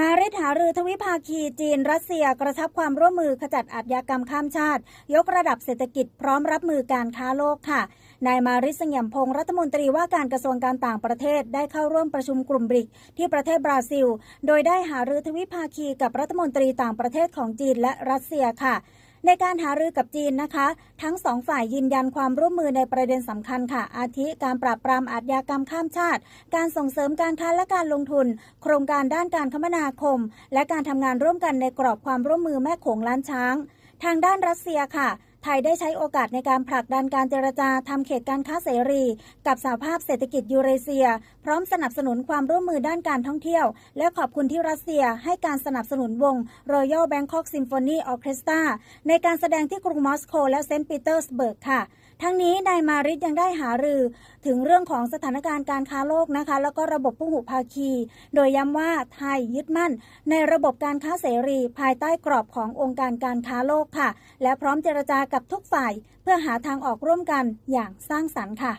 มาริดหารือทวิภาคีจีน รัสเซียกระชับความร่วมมือขจัดอาชญากรรมข้ามชาติ ยกระดับเศรษฐกิจพร้อมรับมือการค้าโลกค่ะ นายมาริสเงียมพงศ์รัฐมนตรีว่าการกระทรวงการต่างประเทศได้เข้าร่วมประชุมกลุ่มบริก ที่ประเทศบราซิล โดยได้หารือทวิภาคีกับรัฐมนตรีต่างประเทศของจีนและรัสเซียค่ะ ในการหารือกับจีนนะคะ ทั้งสองฝ่ายยืนยันความร่วมมือในประเด็นสำคัญค่ะ อาทิการปราบปรามอาชญากรรมข้ามชาติ การส่งเสริมการค้าและการลงทุน โครงการด้านการคมนาคม และการทำงานร่วมกันในกรอบความร่วมมือแม่โขงล้านช้าง ทางด้านรัสเซียค่ะ ทยได้ใช้โอกาสในการผลักดันการเจรจาทำเขตการค้าเสรี กับสหภาพเศรษฐกิจยูเรเซีย พร้อมสนับสนุนความร่วมมือด้านการท่องเที่ยว และขอบคุณที่รัสเซียให้การสนับสนุนวง Royal Bangkok Symphony Orchestra ในการแสดงที่กรุงมอสโกและเซนต์ปีเตอร์สเบิร์กค่ะทั้งนี้นายมาริดยังได้หารือ ถึงเรื่องของสถานการณ์การค้าโลกนะคะ แล้วก็ระบบผู้หุภาคี โดยย้ำว่าไทยยึดมั่น ในระบบการค้าเสรี ภายใต้กรอบขององค์การการค้าโลกค่ะ และพร้อมเจรจากับกับทุกฝ่าย เพื่อหาทางออกร่วมกันอย่างสร้างสรรค์ค่ะ